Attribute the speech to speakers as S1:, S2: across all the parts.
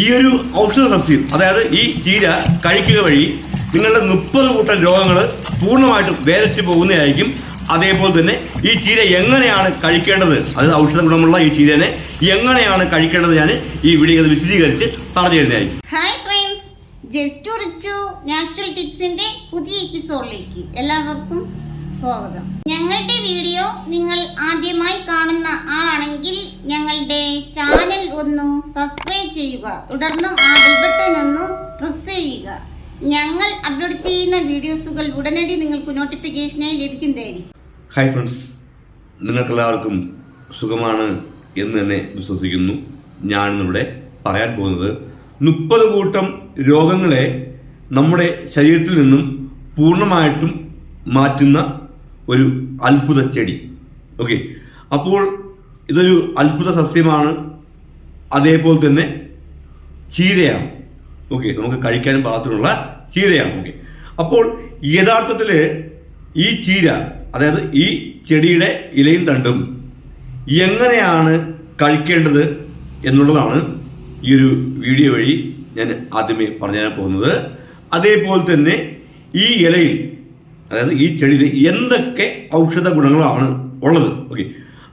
S1: ഈ ഒരു ഔഷധ സസ്യം അതായത് ഈ ചീര കഴിക്കുക വഴി നിങ്ങളുടെ മുപ്പത് കൂട്ടം രോഗങ്ങൾ പൂർണമായിട്ടും വേരറ്റ് പോകുന്നതായിരിക്കും. അതേപോലെ തന്നെ ഈ ചീര എങ്ങനെയാണ് കഴിക്കേണ്ടത്? അതായത് ഔഷധ ഗുണമുള്ള ഈ ചീരനെ എങ്ങനെയാണ് കഴിക്കേണ്ടത് ഞാൻ ഈ വീഡിയോ വിശദീകരിച്ച് പറഞ്ഞു തരുന്നതായിരിക്കും.
S2: ഫ്രണ്ട്സ് നാച്ചുറൽ പുതിയ എപ്പിസോഡിലേക്ക് എല്ലാവർക്കും സ്വാഗതം. ഞങ്ങളുടെ വീഡിയോ നിങ്ങൾ ആദ്യമായി കാണുന്ന ആളാണെങ്കിൽ ഞങ്ങളുടെ ചാനൽ ഒന്ന് സബ്സ്ക്രൈബ് ചെയ്യുക. തുടർന്ന് ആ ബെൽ ബട്ടൺ ഒന്ന് പ്രസ് ചെയ്യുക. ഞങ്ങൾ അപ്ലോഡ് ചെയ്യുന്ന വീഡിയോസുകൾ ഉടനടി നിങ്ങൾക്ക് നോട്ടിഫിക്കേഷനായി ലഭിക്കുന്നതായിരിക്കും.
S1: ഹായ് ഫ്രണ്ട്സ് നിങ്ങൾക്കെല്ലാവർക്കും സുഖമാണ് എന്ന് തന്നെ വിശ്വസിക്കുന്നു. ഞാനിന്നിവിടെ പറയാൻ പോകുന്നത് മുപ്പത് കൂട്ടം രോഗങ്ങളെ നമ്മുടെ ശരീരത്തിൽ നിന്നും പൂർണമായിട്ടും മാറ്റുന്ന ഒരു അത്ഭുത ചെടി. ഓക്കെ? അപ്പോൾ ഇതൊരു അത്ഭുത സസ്യമാണ്. അതേപോലെ തന്നെ ചീരയാണ്. ഓക്കെ? നമുക്ക് കഴിക്കാനും പാകത്തിനുള്ള ചീരയാണ്. ഓക്കെ? അപ്പോൾ യഥാർത്ഥത്തിൽ ഈ ചീര അതായത് ഈ ചെടിയുടെ ഇലയും തണ്ടും എങ്ങനെയാണ് കഴിക്കേണ്ടത് എന്നുള്ളതാണ് ഈ ഒരു വീഡിയോ വഴി ഞാൻ ആദ്യമേ പറഞ്ഞു തരാൻ പോകുന്നത്. അതേപോലെ തന്നെ ഈ ഇലയിൽ അതായത് ഈ ചെടിയിൽ എന്തൊക്കെ ഔഷധ ഗുണങ്ങളാണ് ഉള്ളത്. ഓക്കെ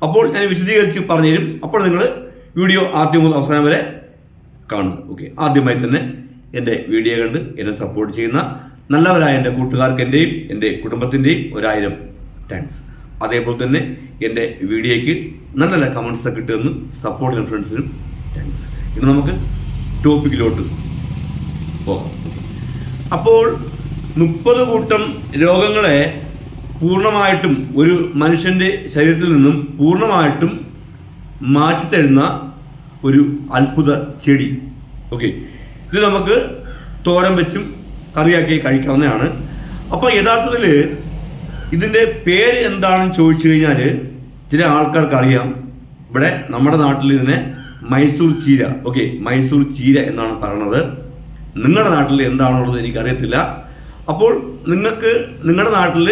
S1: അപ്പോൾ ഞാൻ വിശദീകരിച്ച് പറഞ്ഞുതരും. അപ്പോൾ നിങ്ങൾ വീഡിയോ ആദ്യം മുതൽ അവസാനം വരെ കാണുക. ഓക്കെ ആദ്യമായി തന്നെ എന്റെ വീഡിയോ കണ്ട് എന്നെ സപ്പോർട്ട് ചെയ്യുന്ന നല്ലവരായ എന്റെ കൂട്ടുകാർക്ക് എന്റെയും എന്റെ കുടുംബത്തിന്റെയും ഒരായിരം താങ്ക്സ് അതേപോലെ തന്നെ എന്റെ വീഡിയോയ്ക്ക് നല്ല നല്ല കമൻസ് ഒക്കെ ഇട്ടുതന്ന് സപ്പോർട്ട് ചെയ്യുന്ന ഫ്രണ്ട്സിനും താങ്ക്സ് ഇനി നമുക്ക് ടോപ്പിക്കിലോട്ട് പോകാം. അപ്പോൾ മുപ്പത് കൂട്ടം രോഗങ്ങളെ പൂർണമായിട്ടും ഒരു മനുഷ്യന്റെ ശരീരത്തിൽ നിന്നും പൂർണമായിട്ടും മാറ്റിത്തരുന്ന ഒരു അത്ഭുത ചെടി. ഓക്കെ. ഇത് നമുക്ക് തോരൻ വെച്ചും കറിയാക്കി കഴിക്കാവുന്നതാണ്. അപ്പോൾ യഥാർത്ഥത്തിൽ ഇതിന്റെ പേര് എന്താണെന്ന് ചോദിച്ചു കഴിഞ്ഞാൽ ചില ആൾക്കാർക്ക് അറിയാം ഇവിടെ നമ്മുടെ നാട്ടിൽ ഇതിനെ മൈസൂർ ചീര. ഓക്കെ മൈസൂർ ചീര എന്നാണ് പറയണത് നിങ്ങളുടെ നാട്ടിൽ എന്താണുള്ളത് എനിക്കറിയത്തില്ല. അപ്പോൾ നിങ്ങൾക്ക് നിങ്ങളുടെ നാട്ടിൽ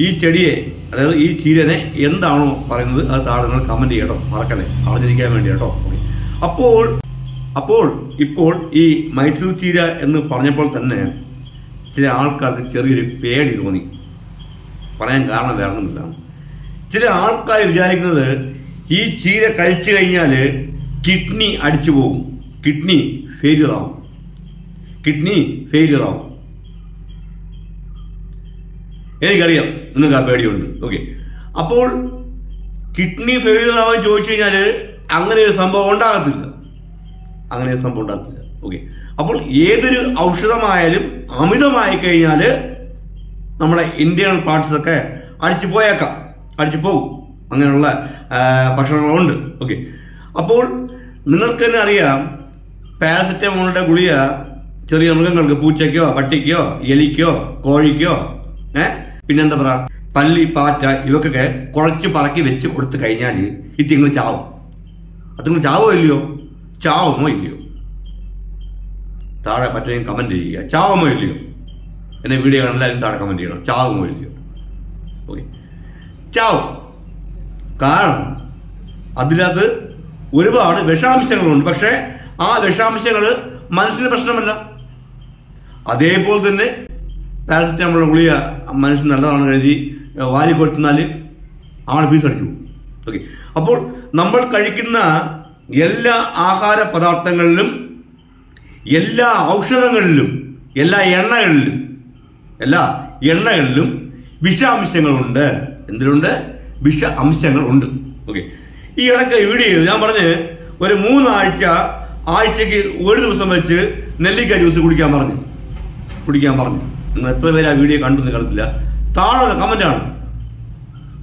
S1: ഈ ചെടിയെ അതായത് ഈ ചീരനെ എന്താണോ പറയുന്നത് അത് താഴെ നിങ്ങൾ കമന്റ് ചെയ്യട്ടോ. മറക്കല്ലേ? അറിഞ്ഞിരിക്കാൻ വേണ്ടി കേട്ടോ അപ്പോൾ അപ്പോൾ ഇപ്പോൾ ഈ മൈസൂർ ചീര എന്ന് പറഞ്ഞപ്പോൾ തന്നെ ചില ആൾക്കാർക്ക് ചെറിയൊരു പേടി തോന്നി. പറയാൻ കാരണം വേറൊന്നുമില്ല. ചില ആൾക്കാർ വിചാരിക്കുന്നത് ഈ ചീര കഴിച്ചു കഴിഞ്ഞാൽ കിഡ്നി അടിച്ചു പോകും. കിഡ്നി ഫെയിലിയർ ആവും. കിഡ്നി ഫെയിലിയർ ആവും. എനിക്കറിയാം. നിങ്ങൾക്ക് ആ പേടിയുണ്ട്. ഓക്കെ. അപ്പോൾ കിഡ്നി ഫെയിലിയർ ആവാൻ ചോദിച്ചു കഴിഞ്ഞാൽ അങ്ങനെ ഒരു സംഭവം ഉണ്ടാകത്തില്ല. അങ്ങനെ ഒരു സംഭവം ഉണ്ടാകത്തില്ല. ഓക്കെ. അപ്പോൾ ഏതൊരു ഔഷധമായാലും അമിതമായി കഴിഞ്ഞാൽ നമ്മുടെ ഇന്ത്യൻ പാർട്സ് ഒക്കെ അടിച്ചു പോയേക്കാം. അടിച്ചു പോകും അങ്ങനെയുള്ള ഭക്ഷണങ്ങളുണ്ട്. ഓക്കെ. അപ്പോൾ നിങ്ങൾക്ക് തന്നെ അറിയാം പാരസെറ്റമോളിന്റെ ഗുളിക ചെറിയ മൃഗങ്ങൾക്ക് പൂച്ചയ്ക്കോ പട്ടിക്കോ എലിക്കോ കോഴിക്കോ ഏ? പിന്നെന്താ പറ? പല്ലി പാറ്റ ഇവക്കൊക്കെ കുഴച്ച് പറക്കി വെച്ച് കൊടുത്തു കഴിഞ്ഞാൽ ഇത് നിങ്ങൾ ചാവും. അതുങ്ങൾ ചാവോ ഇല്ലയോ? ചാവുമോ ഇല്ലയോ? താഴെ പറ്റുമെങ്കിൽ കമന്റ് ചെയ്യുക. ചാവുമോ ഇല്ലയോ? എന്നെ വീഡിയോ എല്ലാവരും താഴെ കമന്റ് ചെയ്യണം. ചാവുമോ ഇല്ലയോ? ഓക്കെ ചാവും. കാരണം അതിനകത്ത് ഒരുപാട് വിഷാംശങ്ങളുണ്ട്. പക്ഷേ ആ വിഷാംശങ്ങൾ മനസ്സിന് പ്രശ്നമല്ല. അതേപോലെ തന്നെ പാരസെറ്റാമോൾ ഗുളിക മനുഷ്യൻ നല്ലതാണെന്ന് കരുതി വാരി കൊടുത്താൽ ആൾ പീസ് അടിച്ചു. ഓക്കെ. അപ്പോൾ നമ്മൾ കഴിക്കുന്ന എല്ലാ ആഹാര പദാർത്ഥങ്ങളിലും എല്ലാ ഔഷധങ്ങളിലും എല്ലാ എണ്ണകളിലും എല്ലാ എണ്ണകളിലും വിഷാംശങ്ങളുണ്ട്. എന്തിലുണ്ട്? വിഷ അംശങ്ങളുണ്ട് ഓക്കെ. ഈ ഇടയ്ക്ക് ഇവിടെ ഞാൻ പറഞ്ഞ് ഒരു മൂന്നാഴ്ച ആഴ്ചയ്ക്ക് ഒരു ദിവസം വെച്ച് നെല്ലിക്ക ജ്യൂസ് കുടിക്കാൻ പറഞ്ഞു. കുടിക്കാൻ പറഞ്ഞു. നിങ്ങൾ എത്ര പേര് ആ വീഡിയോ കണ്ടു നിൽക്കത്തില്ല താഴെ കമന്റാണ്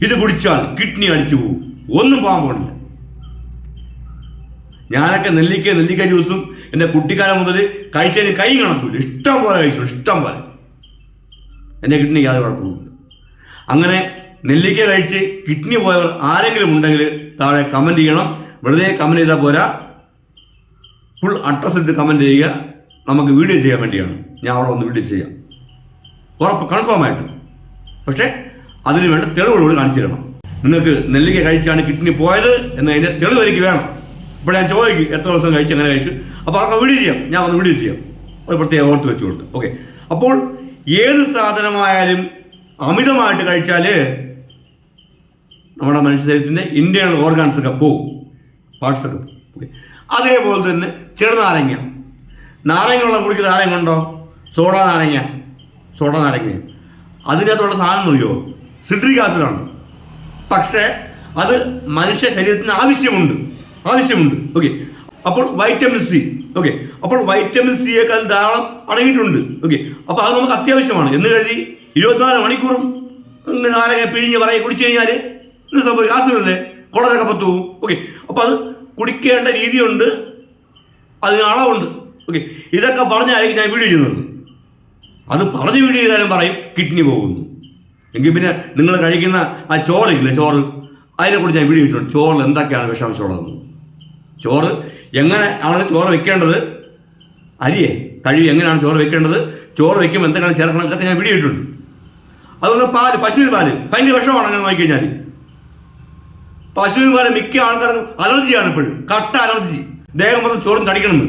S1: ഇത് കുടിച്ചാൽ കിഡ്നി അടിച്ചു പോകും. ഒന്നും പോകാൻ ഞാനൊക്കെ നെല്ലിക്ക നെല്ലിക്ക ജ്യൂസും എന്റെ കുട്ടിക്കാലം മുതൽ കഴിച്ചതിന് കൈ കണക്കില്ല ഇഷ്ടം പോലെ കഴിച്ചു ഇഷ്ടം പോലെ. എന്റെ കിഡ്നിക്ക് യാതൊരു കുഴപ്പമില്ല അങ്ങനെ നെല്ലിക്ക കഴിച്ച് കിഡ്നി പോയവർ ആരെങ്കിലും ഉണ്ടെങ്കിൽ താഴെ കമന്റ് ചെയ്യണം. വെറുതെ കമന്റ് ചെയ്താൽ പോരാ. ഫുൾ അഡ്രസ്സ് ഇട്ട് കമന്റ് ചെയ്യുക. നമുക്ക് വീഡിയോ ചെയ്യാൻ വേണ്ടിയാണ്. ഞാൻ അവിടെ ഒന്ന് വീഡിയോ ചെയ്യാം. ഉറപ്പ് കൺഫേം ആയിട്ട് പക്ഷേ അതിന് വേണ്ട തെളിവുകളോട് കാണിച്ചു തരണം. നിങ്ങൾക്ക് നെല്ലിക്ക കഴിച്ചാണ് കിഡ്നി പോയത് എന്നതിന്റെ തെളിവ് എനിക്ക് വേണം. ഇപ്പോൾ ഞാൻ ചോദിക്കും എത്ര ദിവസം കഴിച്ചു അങ്ങനെ കഴിച്ചു? അപ്പോൾ അതൊക്കെ വീഡിയോ ചെയ്യാം. ഞാൻ വന്ന് വീഡിയോ ചെയ്യാം. അത് പ്രത്യേകം ഓർത്ത് വെച്ചുകൊണ്ട്. ഓക്കെ അപ്പോൾ ഏത് സാധനമായാലും അമിതമായിട്ട് കഴിച്ചാൽ നമ്മുടെ മനുഷ്യ ശരീരത്തിന്റെ ഇന്റേണൽ ഓർഗാൻസൊക്കെ പോവും. പാർട്സൊക്കെ ഓക്കെ അതേപോലെ തന്നെ ചെറുനാരങ്ങ. നാരങ്ങ വെള്ളം കുടിക്കുന്ന നാരങ്ങ ഉണ്ടോ? സോഡ നാരങ്ങ. സോഡ നാരങ്ങ. അതിനകത്തുള്ള സാധനം നോക്കിയോ? സിട്രിക് ആസിഡാണ്. പക്ഷേ അത് മനുഷ്യ ശരീരത്തിന് ആവശ്യമുണ്ട്. ആവശ്യമുണ്ട്. ഓക്കെ. അപ്പോൾ വൈറ്റമിൻ സി ഓക്കെ. അപ്പോൾ വൈറ്റമിൻ സി ഒക്കെ അതിൽ ധാരാളം അടങ്ങിയിട്ടുണ്ട്. ഓക്കെ. അപ്പോൾ അത് നമുക്ക് അത്യാവശ്യമാണ്. എന്ന് കരുതി ഇരുപത്തിനാല് മണിക്കൂറും ഇങ്ങനെ നാരങ്ങ പിഴിഞ്ഞ് പറയെ കുടിച്ചു കഴിഞ്ഞാൽ എന്ത് സംഭവിക്കും? ആസിഡല്ലേ കുടലൊക്കെ പത്തു ഓക്കെ. അപ്പോൾ അത് കുടിക്കേണ്ട രീതിയുണ്ട്. അതിന് അളവുണ്ട്. ഓക്കെ. ഇതൊക്കെ പറഞ്ഞായിരിക്കും ഞാൻ വീഡിയോ ചെയ്യുന്നത്. അത് പറഞ്ഞു വീട് ചെയ്താലും പറയും കിഡ്നി പോകുന്നു. എങ്കിൽ പിന്നെ നിങ്ങൾ കഴിക്കുന്ന ആ ചോറില്ലേ ചോറ്? അതിനെക്കുറിച്ച് ഞാൻ വീഡിയോ ഇട്ടിട്ടുണ്ട്. ചോറിൽ എന്തൊക്കെയാണ് വിഷാംശമുള്ളതെന്ന് ചോറ് എങ്ങനെ ആണ് ചോറ് വെക്കേണ്ടത്? അരിയെ കഴിവ് എങ്ങനെയാണ് ചോറ് വെക്കേണ്ടത്? ചോറ് വെക്കുമ്പോൾ എന്തൊക്കെയാണ് ചേർക്കണം? ഇതൊക്കെ ഞാൻ വീഡിയോ ഇട്ടിട്ടുണ്ട്. അതുപോലെ പാൽ പശുവിന് പാൽ. ഭയങ്കര വിഷമാണ് അങ്ങനെ നോക്കിക്കഴിഞ്ഞാൽ പശുവിന് പാൽ മിക്ക ആൾക്കാർക്കും അലർജിയാണ് ഇപ്പോഴും. കട്ട അലർജി. ദേഹം മൊത്തം ചോറും തടിക്കണമെന്ന്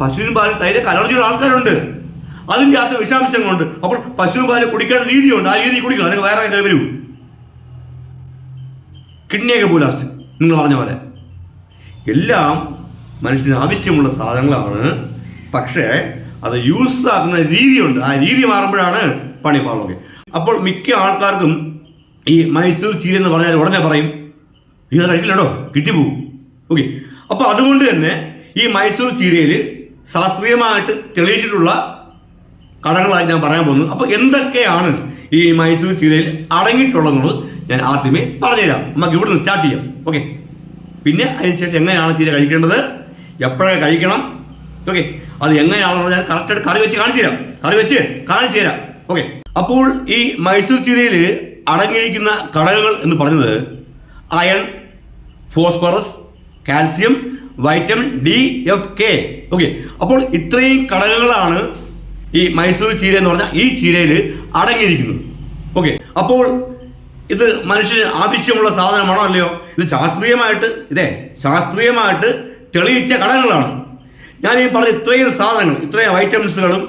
S1: പശുവിന് പാൽ തൈരൊക്കെ അലർജിയുള്ള ആൾക്കാരുണ്ട്. അതിന്റെ അകത്ത് വിഷാംശങ്ങളുണ്ട്. അപ്പോൾ പശുവിൻ പാൽ കുടിക്കേണ്ട രീതിയുണ്ട്. ആ രീതി കുടിക്കണം. അല്ലെങ്കിൽ വേറെ കയറി വരൂ. കിഡ്നിയൊക്കെ പോയി ലാസ്റ്റ് നിങ്ങൾ പറഞ്ഞ പോലെ. എല്ലാം മനുഷ്യന് ആവശ്യമുള്ള സാധനങ്ങളാണ്. പക്ഷേ അത് യൂസ് ആക്കുന്ന രീതിയുണ്ട്. ആ രീതി മാറുമ്പോഴാണ് പണി പാടുന്നത് അപ്പോൾ മിക്ക ആൾക്കാർക്കും ഈ മൈസൂർ ചീര എന്ന് പറഞ്ഞാൽ ഉടനെ പറയും. ഇത് കഴിക്കില്ലടോ. കിട്ടിപ്പോവും ഓക്കെ അപ്പോൾ അതുകൊണ്ട് തന്നെ ഈ മൈസൂർ ചീരയിൽ ശാസ്ത്രീയമായിട്ട് തെളിയിച്ചിട്ടുള്ള കടങ്ങളായി ഞാൻ പറയാൻ പോകുന്നു. അപ്പോൾ എന്തൊക്കെയാണ് ഈ മൈസൂർ ചീരയിൽ അടങ്ങിയിട്ടുള്ളതെന്നുള്ളത് ഞാൻ ആദ്യമേ പറഞ്ഞുതരാം. നമുക്ക് ഇവിടുന്ന് സ്റ്റാർട്ട് ചെയ്യാം. ഓക്കെ പിന്നെ അതിനുശേഷം എങ്ങനെയാണ് ചീര കഴിക്കേണ്ടത്? എപ്പോഴൊക്കെ കഴിക്കണം? ഓക്കെ അത് എങ്ങനെയാണെന്ന് ഞാൻ കറക്റ്റായിട്ട് കറി വെച്ച് കാണിച്ചു തരാം. കറി വെച്ച് കാണിച്ചു തരാം. ഓക്കെ അപ്പോൾ ഈ മൈസൂർ ചീരയിൽ അടങ്ങിയിരിക്കുന്ന ഘടകങ്ങൾ എന്ന് പറഞ്ഞത് iron phosphorus calcium vitamin D F K. Okay അപ്പോൾ ഇത്രയും ഘടകങ്ങളാണ് ഈ മൈസൂർ ചീര എന്ന് പറഞ്ഞാൽ ഈ ചീരയിൽ അടങ്ങിയിരിക്കുന്നത്. ഓക്കെ അപ്പോൾ ഇത് മനുഷ്യന് ആവശ്യമുള്ള സാധനമാണോ അല്ലയോ? ഇത് ശാസ്ത്രീയമായിട്ട് ഇതേ ശാസ്ത്രീയമായിട്ട് തെളിയിച്ച ഘടകങ്ങളാണ് ഞാൻ ഈ പറഞ്ഞ ഇത്രയും സാധനങ്ങൾ ഇത്രയും വൈറ്റമിൻസുകളും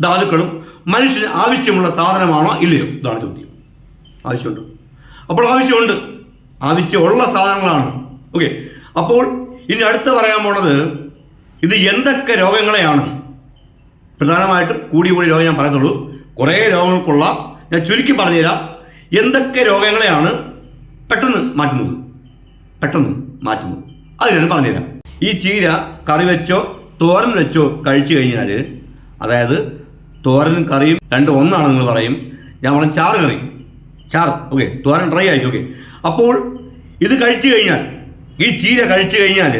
S1: ധാതുക്കളും മനുഷ്യന് ആവശ്യമുള്ള സാധനമാണോ ഇല്ലയോ? ഇതാണ് ചോദ്യം. ആവശ്യമുണ്ട്? അപ്പോൾ ആവശ്യമുണ്ട്. ആവശ്യമുള്ള സാധനങ്ങളാണ്. ഓക്കെ അപ്പോൾ ഇനി അടുത്ത് പറയാൻ പോണത് ഇത് എന്തൊക്കെ രോഗങ്ങളെയാണ്? പ്രധാനമായിട്ടും കൂടി കൂടി രോഗം ഞാൻ പറയത്തുള്ളൂ. കുറേ രോഗങ്ങൾക്കുള്ള ഞാൻ ചുരുക്കി പറഞ്ഞുതരാം. എന്തൊക്കെ രോഗങ്ങളെയാണ് പെട്ടെന്ന് മാറ്റുന്നത്? പെട്ടെന്ന് മാറ്റുന്നത്. അത് ഞാൻ പറഞ്ഞുതരാം. ഈ ചീര കറി വെച്ചോ തോരൻ വെച്ചോ കഴിച്ചു കഴിഞ്ഞാൽ അതായത് തോരനും കറിയും രണ്ടും ഒന്നാണ് നിങ്ങൾ പറയും. ഞാൻ പറഞ്ഞ ചാറ് കറി. ചാറ്. ഓക്കെ. തോരൻ ഡ്രൈ ആയി ഓക്കെ. അപ്പോൾ ഇത് കഴിച്ചു കഴിഞ്ഞാൽ ഈ ചീര കഴിച്ചു കഴിഞ്ഞാൽ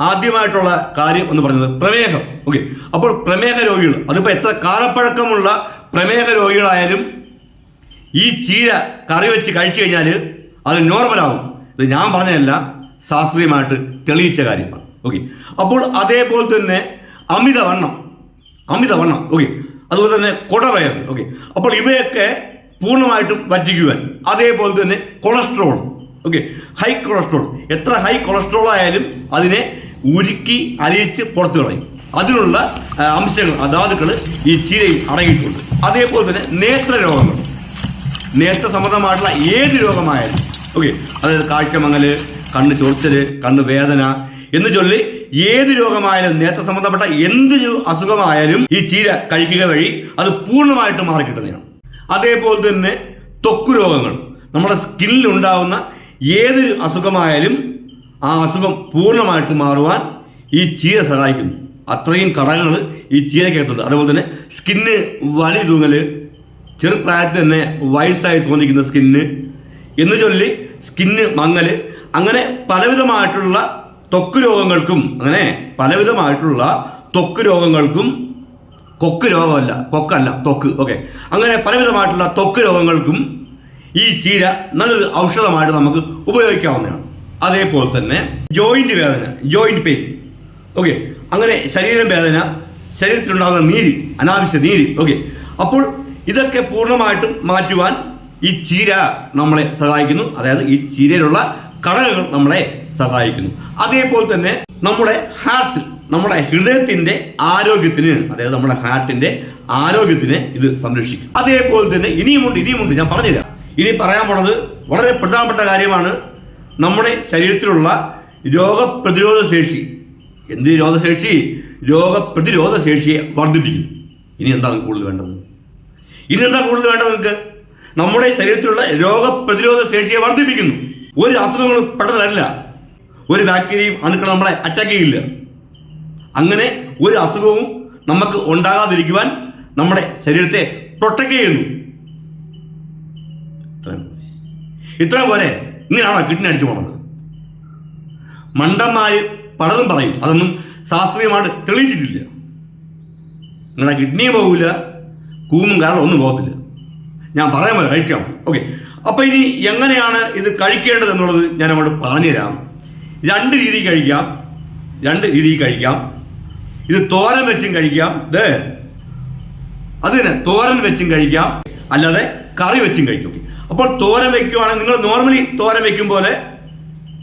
S1: ആദ്യമായിട്ടുള്ള കാര്യം എന്ന് പറയുന്നത് പ്രമേഹം. ഓക്കെ അപ്പോൾ പ്രമേഹ രോഗികൾ അതിപ്പോൾ എത്ര കാലപ്പഴക്കമുള്ള പ്രമേഹ രോഗികളായാലും ഈ ചീര കറി വെച്ച് കഴിച്ചു കഴിഞ്ഞാൽ അത് നോർമലാവും ഇത് ഞാൻ പറഞ്ഞതല്ല ശാസ്ത്രീയമായിട്ട് തെളിയിച്ച കാര്യമാണ്. ഓക്കെ അപ്പോൾ അതേപോലെ തന്നെ അമിതവണ്ണം അമിതവണ്ണം ഓക്കെ അതുപോലെ തന്നെ കുടവയർ ഓക്കെ അപ്പോൾ ഇവയൊക്കെ പൂർണമായിട്ടും വറ്റിക്കുവാൻ അതേപോലെ തന്നെ കൊളസ്ട്രോൾ ഓക്കെ ഹൈ കൊളസ്ട്രോൾ എത്ര ഹൈ കൊളസ്ട്രോൾ ആയാലും അതിനെ ഉരുക്കി അലിയിച്ച് പുറത്തു കളയും. അതിനുള്ള അംശങ്ങൾ അതാതുക്കൾ ഈ ചീരയിൽ അടങ്ങിയിട്ടുണ്ട്. അതേപോലെ തന്നെ നേത്ര രോഗങ്ങൾ. നേത്ര സംബന്ധമായിട്ടുള്ള ഏത് രോഗമായാലും. ഓക്കെ അതായത് കാഴ്ചമങ്ങൽ കണ്ണ് ചൊറിച്ചൽ കണ്ണ് വേദന എന്ന് ചൊല്ലി ഏത് രോഗമായാലും നേത്ര സംബന്ധപ്പെട്ട എന്ത് അസുഖമായാലും ഈ ചീര കഴിക്കുക വഴി അത് പൂർണമായിട്ട് മാറിക്കിട്ടുന്നതാണ്. അതേപോലെ തന്നെ ത്വക്ക് രോഗങ്ങൾ നമ്മുടെ സ്കിന്നിൽ ഉണ്ടാവുന്ന ഏതൊരു അസുഖമായാലും ആ അസുഖം പൂർണമായിട്ട് മാറുവാൻ ഈ ചീര സഹായിക്കുന്നു. അത്രയും ഘടകങ്ങൾ ഈ ചീരക്കകത്തുണ്ട്. അതുപോലെ തന്നെ സ്കിന്ന് വലി തൂങ്ങൽ ചെറുപ്രായത്തിൽ തന്നെ വയസ്സായി തോന്നിക്കുന്ന സ്കിന്ന് എന്ന് ചൊല്ലി സ്കിന്ന് മങ്ങൽ അങ്ങനെ പലവിധമായിട്ടുള്ള ത്വക്ക് രോഗങ്ങൾക്കും അങ്ങനെ പലവിധമായിട്ടുള്ള ത്വക്ക് രോഗങ്ങൾക്കും കൊക്ക് രോഗമല്ല കൊക്കല്ല ത്വക്ക് ഓക്കെ അങ്ങനെ പലവിധമായിട്ടുള്ള ത്വക്ക് രോഗങ്ങൾക്കും ഈ ചീര നല്ലൊരു ഔഷധമായിട്ട് നമുക്ക് ഉപയോഗിക്കാവുന്നതാണ്. അതേപോലെ തന്നെ ജോയിന്റ് വേദന ജോയിന്റ് പെയിൻ ഓക്കെ അങ്ങനെ ശരീരം വേദന ശരീരത്തിലുണ്ടാകുന്ന നീര് അനാവശ്യ നീര്. ഓക്കെ അപ്പോൾ ഇതൊക്കെ പൂർണമായിട്ടും മാറ്റുവാൻ ഈ ചീര നമ്മളെ സഹായിക്കുന്നു. അതായത് ഈ ചീരയിലുള്ള ഘടകങ്ങൾ നമ്മളെ സഹായിക്കുന്നു. അതേപോലെ തന്നെ നമ്മുടെ ഹാർട്ട് നമ്മുടെ ഹൃദയത്തിന്റെ ആരോഗ്യത്തിന് അതായത് നമ്മുടെ ഹാർട്ടിന്റെ ആരോഗ്യത്തിന് ഇത് സംരക്ഷിക്കും. അതേപോലെ തന്നെ ഇനിയുമുണ്ട് ഇനിയുമുണ്ട്. ഞാൻ പറഞ്ഞുതരാം. ഇനി പറയാൻ പോണത് വളരെ പ്രധാനപ്പെട്ട കാര്യമാണ് നമ്മുടെ ശരീരത്തിലുള്ള രോഗപ്രതിരോധ ശേഷി. എന്ത് രോഗശേഷി? രോഗപ്രതിരോധ ശേഷിയെ വർദ്ധിപ്പിക്കും. ഇനി എന്താണ് കൂടുതൽ വേണ്ടത്? ഇനി എന്താ കൂടുതൽ വേണ്ടത് നിങ്ങൾക്ക് നമ്മുടെ ശരീരത്തിലുള്ള രോഗപ്രതിരോധ ശേഷിയെ വർദ്ധിപ്പിക്കുന്നു. ഒരു അസുഖങ്ങളും പെട്ടെന്ന് വരില്ല. ഒരു ബാക്ടീരിയയും അണുക്കൾ നമ്മളെ അറ്റാക്ക് ചെയ്യില്ല. അങ്ങനെ ഒരു അസുഖവും നമുക്ക് ഉണ്ടാകാതിരിക്കുവാൻ നമ്മുടെ ശരീരത്തെ പ്രൊട്ടക്ട് ചെയ്യുന്നു. ഇത്രയും പോരെ. ഇത്രയും ഇങ്ങനെയാണോ കിഡ്നി അടിച്ചു പോണത്? മണ്ടന്മാര് പലതും പറയും. അതൊന്നും ശാസ്ത്രീയമായിട്ട് തെളിയിച്ചിട്ടില്ല. നിങ്ങളെ കിഡ്നിയും പോകില്ല കൂമും കാരണം ഒന്നും പോകത്തില്ല. ഞാൻ പറയാൻ പോലെ മതി. ഓക്കെ. അപ്പോൾ ഇനി എങ്ങനെയാണ് ഇത് കഴിക്കേണ്ടത് എന്നുള്ളത് ഞാൻ അങ്ങോട്ട് പറഞ്ഞുതരാം. രണ്ട് രീതിയിൽ കഴിക്കാം. രണ്ട് രീതിയിൽ കഴിക്കാം. ഇത് തോരൻ വെച്ചും കഴിക്കാം. ദേ. അത് തന്നെ തോരൻ വെച്ചും കഴിക്കാം. അല്ലാതെ കറി വെച്ചും കഴിക്കും. അപ്പോൾ തോരൻ വെക്കുവാണെങ്കിൽ നിങ്ങൾ നോർമലി തോരൻ വെക്കും പോലെ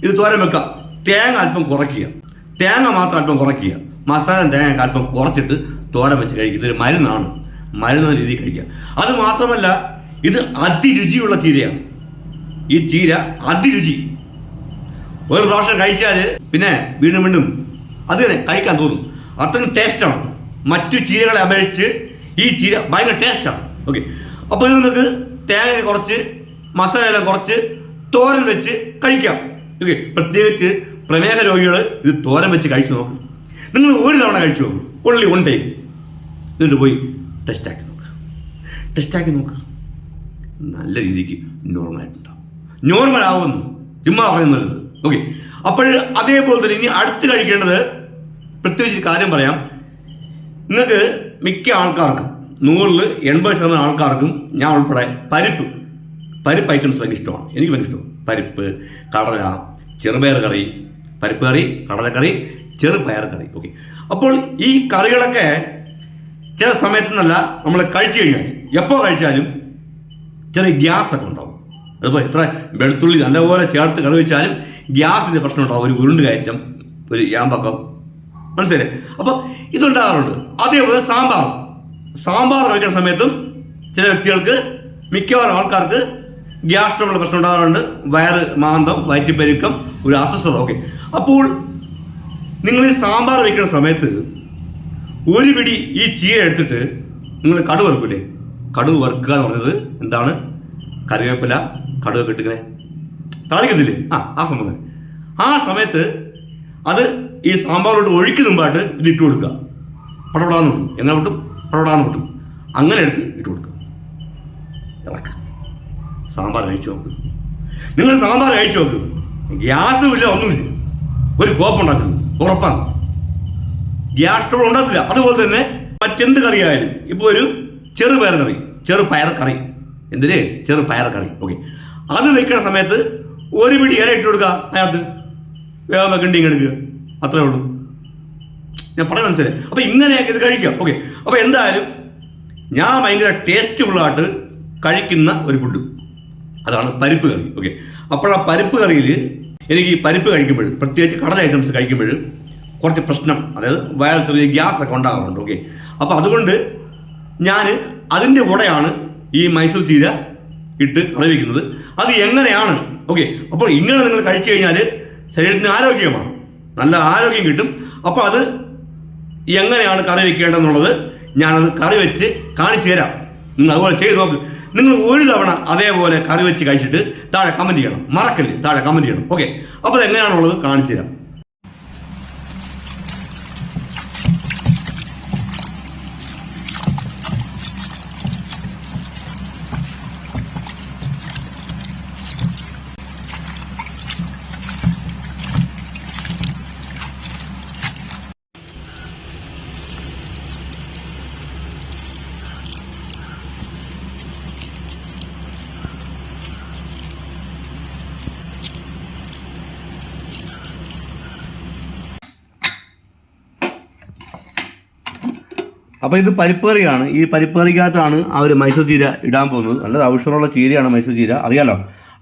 S1: ഇത് തോരൻ വെക്കാം തേങ്ങ അല്പം കുറയ്ക്കുക. തേങ്ങ മാത്രം അല്പം കുറയ്ക്കുക. മസാല തേങ്ങ അല്പം കുറച്ചിട്ട് തോരൻ വെച്ച് കഴിക്കുക. ഇതൊരു മരുന്നാണ്. മരുന്ന രീതിയിൽ കഴിക്കുക. അത് മാത്രമല്ല ഇത് അതിരുചിയുള്ള ചീരയാണ്. ഈ ചീര അതിരുചി. ഒരു പ്രാവശ്യം കഴിച്ചാൽ പിന്നെ വീണ്ടും വീണ്ടും അത് തന്നെ കഴിക്കാൻ തോന്നും. അത്രയും ടേസ്റ്റാണ് മറ്റു ചീരകളെ അപേക്ഷിച്ച് ഈ ചീര ഭയങ്കര ടേസ്റ്റാണ് ഓക്കെ അപ്പോൾ ഇത് നിങ്ങൾക്ക് തേങ്ങ കുറച്ച് മസാല കുറച്ച് തോരൻ വെച്ച് കഴിക്കാം. ഓക്കെ പ്രത്യേകിച്ച് പ്രമേഹ രോഗികൾ ഇത് തോരൻ വെച്ച് കഴിച്ചു നോക്കും. നിങ്ങൾ ഒരു തവണ കഴിച്ചു നോക്കും. ഉള്ളി വൺ ടൈം എന്നിട്ട് പോയി ടെസ്റ്റാക്കി നോക്കുക ടെസ്റ്റാക്കി നോക്കുക നല്ല രീതിക്ക് നോർമലായിട്ടുണ്ടാവും നോർമൽ ആവുമെന്ന് ചുമ്മാ പറയുന്നത് ഓക്കെ അപ്പോൾ അതേപോലെ തന്നെ ഇനി അടുത്ത് കഴിക്കേണ്ടത് പ്രത്യേകിച്ച് കാര്യം പറയാം. നിങ്ങൾക്ക് മിക്ക ആൾക്കാർക്കും നൂറിൽ എൺപത് ശതമാനം ആൾക്കാർക്കും ഞാൻ ഉൾപ്പെടെ പരിപ്പ് പരിപ്പ് ഐറ്റംസ് ഭയങ്കര ഇഷ്ടമാണ്. എനിക്ക് ഭയങ്കര ഇഷ്ടമാണ്. പരിപ്പ് കടല ചെറുപയർ കറി പരിപ്പ് കറി കടലക്കറി ചെറുപയർ കറി. ഓക്കെ അപ്പോൾ ഈ കറികളൊക്കെ ചില സമയത്തുനിന്നല്ല നമ്മൾ കഴിച്ചു കഴിഞ്ഞാൽ എപ്പോൾ കഴിച്ചാലും ചെറിയ ഗ്യാസ് ഒക്കെ ഉണ്ടാവും. അതിപ്പോൾ എത്ര വെളുത്തുള്ളി നല്ലപോലെ ചേർത്ത് കറി വെച്ചാലും ഗ്യാസിന്റെ പ്രശ്നം ഉണ്ടാവും. ഒരു ഉരുണ്ട് കയറ്റം ഒരു യാമ്പക്കം. മനസ്സിലായി അപ്പോൾ ഇതുണ്ടാകാറുണ്ട്. അതേപോലെ സാമ്പാർ സാമ്പാർ കഴിക്കുന്ന സമയത്തും ചില വ്യക്തികൾക്ക് മിക്കവാറും ആൾക്കാർക്ക് ഗ്യാസ് ട്രബിൾ പ്രശ്നം ഉണ്ടാകാറുണ്ട്. വയറ് മാന്തം വയറ്റിപ്പെരുക്കം ഒരു അസ്വസ്ഥത. ഓക്കെ. അപ്പോൾ നിങ്ങൾ ഈ സാമ്പാർ വയ്ക്കുന്ന സമയത്ത് ഒരു പിടി ഈ ചീര എടുത്തിട്ട് നിങ്ങൾ കടു വറുക്കില്ലേ കടുവ് വറുക്കുക എന്ന് പറഞ്ഞത് എന്താണ്? കറിവേപ്പില കടുവ ഇട്ടിങ്ങനെ. താളിക്കത്തില്ലേ ആ ആ സംബന്ധം ആ സമയത്ത് അത് ഈ സാമ്പാറിലോട്ട് ഒഴിക്കുന്ന മുമ്പായിട്ട് ഇത് ഇട്ട് കൊടുക്കുക. പടപടാന്ന്. എങ്ങനെ വിട്ടും പടപടാന്ന് കൊടുക്കും. അങ്ങനെ എടുത്ത് ഇട്ട് കൊടുക്കും. ഇളക്കാം. സാമ്പാർ കഴിച്ചു നോക്ക്. നിങ്ങൾ സാമ്പാർ കഴിച്ചു നോക്ക്. ഗ്യാസും ഇല്ല ഒന്നുമില്ല. ഒരു കോപ്പുണ്ടാക്കുന്നു ഉറപ്പാണ്. ഗ്യാസ് സ്റ്റോവ് ഉണ്ടാക്കില്ല. അതുപോലെ തന്നെ മറ്റെന്ത് കറിയായാലും ഇപ്പോൾ ഒരു ചെറുപയർ കറി ചെറുപയർ കറി. എന്തിന്? ചെറുപയർ കറി. ഓക്കെ. അത് വെക്കുന്ന സമയത്ത് ഒരു പിടി ഇല ഇട്ട് കൊടുക്കുക. അതിനകത്ത് വേഗം വെക്കണ്ടി എടുക്കുക. അത്രേ ഉള്ളൂ. ഞാൻ പറയാൻ മനസ്സിലായി? അപ്പോൾ ഇങ്ങനെ ഇത് കഴിക്കാം. ഓക്കെ അപ്പോൾ എന്തായാലും ഞാൻ ഭയങ്കര ടേസ്റ്റ്ഫുള്ളായിട്ട് കഴിക്കുന്ന ഒരു ഫുഡ് അതാണ് പരിപ്പ് കറി. ഓക്കെ അപ്പോൾ ആ പരിപ്പ് കറിയിൽ എനിക്ക് ഈ പരിപ്പ് കഴിക്കുമ്പോൾ പ്രത്യേകിച്ച് കടല ഐറ്റംസ് കഴിക്കുമ്പോൾ കുറച്ച് പ്രശ്നം അതായത് വയറിൽ ചെറിയ ഗ്യാസ് ഒക്കെ ഉണ്ടാകാറുണ്ട്. ഓക്കെ അപ്പോൾ അതുകൊണ്ട് ഞാൻ അതിന്റെ കൂടെയാണ് ഈ മൈസൂർ ചീര ഇട്ട് കളവിക്കുന്നത് അത് എങ്ങനെയാണ്? ഓക്കെ അപ്പോൾ ഇങ്ങനെ നിങ്ങൾ കഴിച്ചു കഴിഞ്ഞാൽ ശരീരത്തിന് ആരോഗ്യമാണ്. നല്ല ആരോഗ്യം കിട്ടും. അപ്പോൾ അത് എങ്ങനെയാണ് കറി വെക്കേണ്ടതെന്നുള്ളത് ഞാനത് കറി വെച്ച് കാണിച്ചു തരാം. നിങ്ങൾ അതുപോലെ ചെയ്ത് നോക്ക്. നിങ്ങൾ ഒരു തവണ അതേപോലെ കറി വെച്ച് കഴിച്ചിട്ട് താഴെ കമന്റ് ചെയ്യണം. മറക്കല്ലേ? താഴെ കമന്റ് ചെയ്യണം. ഓക്കെ അപ്പോൾ എങ്ങനെയാണുള്ളത് കാണിച്ചു തരാം. അപ്പോൾ ഇത് പരിപ്പേറിയാണ്. ഈ പരിപ്പേറിക്കകത്താണ് അവർ മൈസൂർ ചീര ഇടാൻ പോകുന്നത്. നല്ല ഔഷധമുള്ള ചീരയാണ് മൈസൂർ ചീര. അറിയാലോ?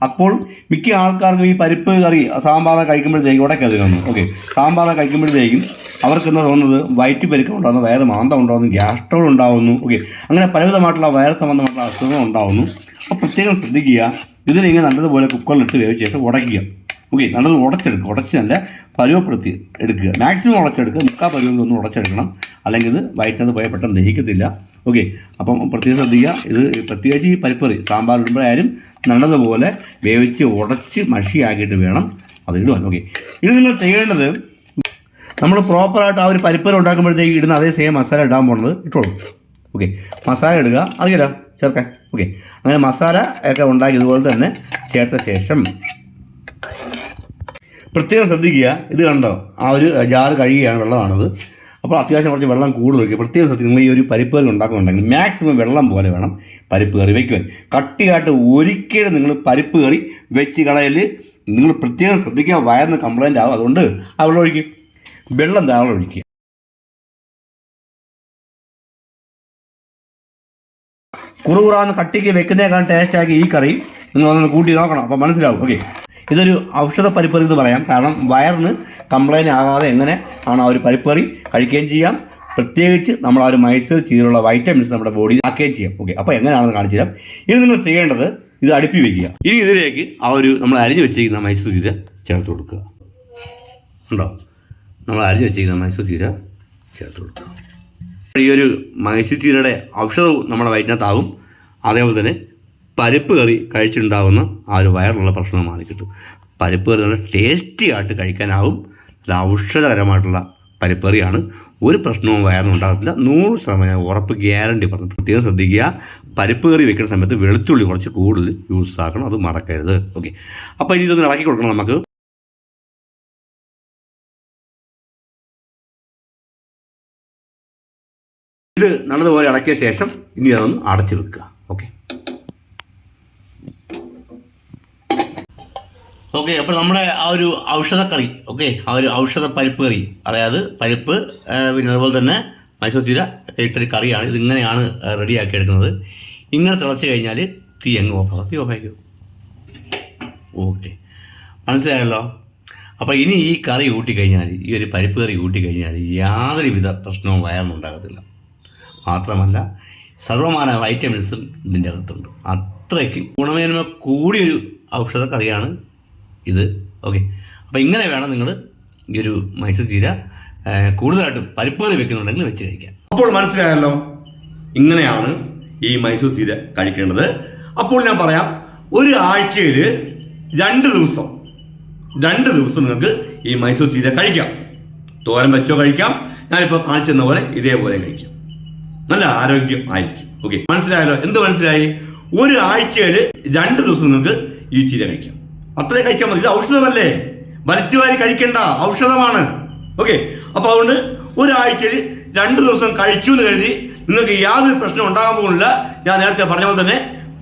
S1: അപ്പോൾ മിക്ക ആൾക്കാർക്കും ഈ പരിപ്പ് കറി സാമ്പാർ കഴിക്കുമ്പോഴത്തേക്കും ഉടക്കത് വന്നു. ഓക്കെ സാമ്പാർ കഴിക്കുമ്പോഴത്തേക്കും അവർക്ക് എന്താ തോന്നുന്നത്? വയറ്റ് പെരുക്കം ഉണ്ടാകുന്നു വയറ് മാന്തം ഉണ്ടാകുന്നു ഗ്യാസ്ട്രോൾ ഉണ്ടാകുന്നു ഓക്കെ അങ്ങനെ പലവിധമായിട്ടുള്ള വയറ് സംബന്ധമായിട്ടുള്ള അസുഖങ്ങൾ ഉണ്ടാകുന്നു അപ്പോൾ പ്രത്യേകം ശ്രദ്ധിക്കുക. ഇതിലിങ്ങനെ നല്ലതുപോലെ കുക്കറിലിട്ട് വേവിച്ച ശേഷം ഉടയ്ക്കുക. ഓക്കെ നല്ലത് ഉടച്ചെടുക്കുക. ഉടച്ച് നല്ല പരുവപ്പെടുത്തി എടുക്കുക. മാക്സിമം ഉടച്ചെടുക്കുക. മുക്കാൽ പരുവത്തിൽ ഒന്ന് ഉടച്ചെടുക്കണം. അല്ലെങ്കിൽ ഇത് വയറ്റത് പോയാൽ പെട്ടെന്ന് ദഹിക്കത്തില്ല. ഓക്കെ അപ്പം പ്രത്യേകം ശ്രദ്ധിക്കുക. ഇത് പ്രത്യേകിച്ച് ഈ പരിപ്പറി സാമ്പാർ ഇടുമ്പോഴായാലും നല്ലതുപോലെ വേവിച്ച് ഉടച്ച് മഷിയാക്കിയിട്ട് വേണം അത് ഇടുവാൻ. ഓക്കെ ഇത് നിങ്ങൾ ചെയ്യേണ്ടത് നമ്മൾ പ്രോപ്പറായിട്ട് ആ ഒരു പരിപ്പറി ഉണ്ടാക്കുമ്പോഴത്തേക്ക് ഇടുന്ന അതേ സെയിം മസാല ഇടാൻ പോകുന്നത് ഇട്ടോളൂ. ഓക്കെ മസാല ഇടുക. അറിയില്ല ചേർക്കാൻ. ഓക്കെ അങ്ങനെ മസാല ഒക്കെ ഉണ്ടാക്കി ഇതുപോലെ തന്നെ ചേർത്ത ശേഷം പ്രത്യേകം ശ്രദ്ധിക്കുക. ഇത് കണ്ടോ? ആ ഒരു ജാറ് കഴുകിയാണ് വെള്ളമാണത്. അപ്പോൾ അത്യാവശ്യം കുറച്ച് വെള്ളം കൂടുതൽ വയ്ക്കുക പ്രത്യേകം ശ്രദ്ധിക്കുക. നിങ്ങൾ ഈ ഒരു പരിപ്പ് കറി ഉണ്ടാക്കുന്നുണ്ടെങ്കിൽ മാക്സിമം വെള്ളം പോലെ വേണം പരിപ്പ് കറി വയ്ക്കുവാൻ കട്ടിയായിട്ട് ഒരിക്കലും നിങ്ങൾ പരിപ്പ് കറി വെച്ച് കളയൽ നിങ്ങൾ പ്രത്യേകം ശ്രദ്ധിക്കുക. വയറിന് കംപ്ലൈന്റ് ആവും. അതുകൊണ്ട് ആ വെള്ളം ഒഴിക്കും. വെള്ളം ധാരാളം ഒഴിക്കുക കുറുകുറാന്ന് കട്ടിക്ക് വെക്കുന്നേക്കാൾ ടേസ്റ്റാക്കി ഈ കറി നിങ്ങൾ ഒന്ന് കൂട്ടി നോക്കണം. അപ്പോൾ മനസ്സിലാവും. ഓക്കെ ഇതൊരു ഔഷധ പരിപ്പറി എന്ന് പറയാം. കാരണം വയറിന് കംപ്ലൈന്റ് ആകാതെ എങ്ങനെ ആണ് ആ ഒരു പരിപ്പറി കഴിക്കുകയും ചെയ്യാം. പ്രത്യേകിച്ച് നമ്മൾ ആ ഒരു മൈസൂർ ചീരുള്ള വൈറ്റമിൻസ് നമ്മുടെ ബോഡിയിൽ ആക്കുകയും ചെയ്യാം. ഓക്കെ അപ്പോൾ എങ്ങനെയാണെന്ന് കാണിച്ചു തരാം. ഇനി നിങ്ങൾ ചെയ്യേണ്ടത് ഇത് അടുപ്പി വയ്ക്കുക ഇനി ഇതിലേക്ക് ആ ഒരു നമ്മൾ അരിഞ്ഞ് വെച്ചിരിക്കുന്ന മൈസൂർ ചീര ചേർത്ത് കൊടുക്കുക. ഉണ്ടോ? നമ്മൾ അരിഞ്ഞ് വെച്ചിരിക്കുന്ന മൈസൂർ ചീര ചേർത്ത് കൊടുക്കുക. ഈ ഒരു മൈസൂർ ചീരയുടെ ഔഷധവും നമ്മുടെ വയറ്റിനകത്താകും. അതേപോലെ തന്നെ പരിപ്പ് കറി കഴിച്ചിട്ടുണ്ടാകുന്ന ആ ഒരു വയറുള്ള പ്രശ്നം മാറി മാറിക്കിട്ടും. പരിപ്പ് കറി നല്ല ടേസ്റ്റി ആയിട്ട് കഴിക്കാനാവും. നല്ല ഔഷധകരമായിട്ടുള്ള പരിപ്പ് കറിയാണ്. ഒരു പ്രശ്നവും വയറിന് ഉണ്ടാകത്തില്ല. നൂറ് ശതമാനം ഞാൻ ഉറപ്പ് ഗ്യാരണ്ടി പറഞ്ഞു. പ്രത്യേകം ശ്രദ്ധിക്കുക. പരിപ്പ് കറി വെക്കുന്ന സമയത്ത് വെളുത്തുള്ളി കുറച്ച് കൂടുതൽ യൂസ് ആക്കണം. അത് മറക്കരുത്. ഓക്കെ അപ്പോൾ ഇനി ഇതൊന്ന് ഇളക്കി കൊടുക്കണം നമുക്ക്. ഇത് നല്ലതുപോലെ ഇളക്കിയ ശേഷം ഇനി അതൊന്ന് അടച്ചു വെക്കുക. ഓക്കെ ഓക്കെ അപ്പോൾ നമ്മുടെ ആ ഒരു ഔഷധക്കറി ഓക്കെ ആ ഒരു ഔഷധ പരിപ്പ് കറി അതായത് പരിപ്പ് പിന്നെ അതുപോലെ തന്നെ മൈസൂർ ചീര ഇട്ടൊരു കറിയാണ്. ഇതിങ്ങനെയാണ് റെഡിയാക്കി എടുക്കുന്നത് ഇങ്ങനെ തിളച്ച് കഴിഞ്ഞാൽ തീ അങ്ങ് ഓഫാക്കും തീ ഓഫാക്കും ഓക്കെ മനസ്സിലായല്ലോ? അപ്പോൾ ഇനി ഈ കറി കൂട്ടിക്കഴിഞ്ഞാൽ ഈ ഒരു പരിപ്പ് കറി കൂട്ടിക്കഴിഞ്ഞാൽ യാതൊരുവിധ പ്രശ്നവും വയറിനുണ്ടാകത്തില്ല മാത്രമല്ല സർവമാന വൈറ്റമിൻസും ഇതിന്റെ അകത്തുണ്ട്. അത്രയ്ക്ക് ഗുണമേന്മ കൂടിയൊരു ഔഷധ കറിയാണ് ഇത്. ഓക്കെ അപ്പോൾ ഇങ്ങനെ വേണം നിങ്ങൾ ഈ ഒരു മൈസൂർ ചീര കൂടുതലായിട്ടും പരിപ്പ് കറി വെക്കുന്നുണ്ടെങ്കിൽ വെച്ച് കഴിക്കാം. അപ്പോൾ മനസ്സിലായല്ലോ ഇങ്ങനെയാണ് ഈ മൈസൂർ ചീര കഴിക്കേണ്ടത്. അപ്പോൾ ഞാൻ പറയാം ഒരു ആഴ്ചയിൽ രണ്ട് ദിവസം രണ്ട് ദിവസം നിങ്ങൾക്ക് ഈ മൈസൂർ ചീര കഴിക്കാം. തോരൻ വെച്ചോ കഴിക്കാം. ഞാനിപ്പോൾ കാണിച്ചെന്ന പോലെ ഇതേപോലെ കഴിക്കാം. നല്ല ആരോഗ്യം ആയിരിക്കും ഓക്കെ മനസ്സിലായല്ലോ? എന്ത് മനസ്സിലായി? ഒരു ആഴ്ചയിൽ രണ്ട് ദിവസം നിങ്ങൾക്ക് ഈ ചീര കഴിക്കാം. അത്രയും കഴിച്ചാൽ മതി. ഇത് ഔഷധമല്ലേ? വലിച്ചു വാരി കഴിക്കേണ്ട. ഔഷധമാണ്. ഓക്കെ. അപ്പോൾ അതുകൊണ്ട് ഒരാഴ്ചയിൽ രണ്ട് ദിവസം കഴിച്ചു എന്ന് കരുതി നിങ്ങൾക്ക് യാതൊരു പ്രശ്നം ഉണ്ടാകാൻ പോകുന്നില്ല. ഞാൻ നേരത്തെ പറഞ്ഞ പോലെ തന്നെ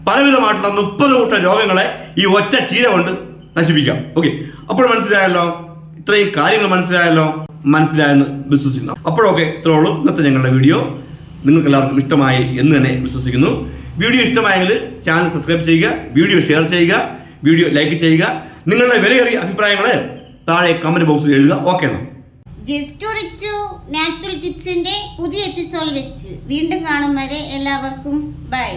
S1: പലവിധമായിട്ടുള്ള മുപ്പത് കൂട്ടം രോഗങ്ങളെ ഈ ഒറ്റ ചീര കൊണ്ട് നശിപ്പിക്കാം. ഓക്കെ. അപ്പോൾ മനസ്സിലായല്ലോ? ഇത്രയും കാര്യങ്ങൾ മനസ്സിലായല്ലോ? മനസ്സിലായെന്ന് വിശ്വസിക്കുന്നു. അപ്പോഴൊക്കെ ഇത്രയുള്ളൂ ഇന്നത്തെ ഞങ്ങളുടെ വീഡിയോ. നിങ്ങൾക്ക് എല്ലാവർക്കും ഇഷ്ടമായി എന്ന് തന്നെ വിശ്വസിക്കുന്നു. വീഡിയോ ഇഷ്ടമായെങ്കിൽ ചാനൽ സബ്സ്ക്രൈബ് ചെയ്യുക വീഡിയോ ഷെയർ ചെയ്യുക. വീഡിയോ ലൈക്ക് ചെയ്യുക. നിങ്ങളുടെ വിലയേറിയ അഭിപ്രായങ്ങൾ താഴെ കമന്റ് ബോക്സിൽ എഴുതുക. ഓക്കെ
S2: ജസ്റ്റ് നാച്ചുറൽ ടിപ്സിന്റെ പുതിയ എപ്പിസോഡ് വെച്ച് വീണ്ടും കാണും വരെ എല്ലാവർക്കും. ബൈ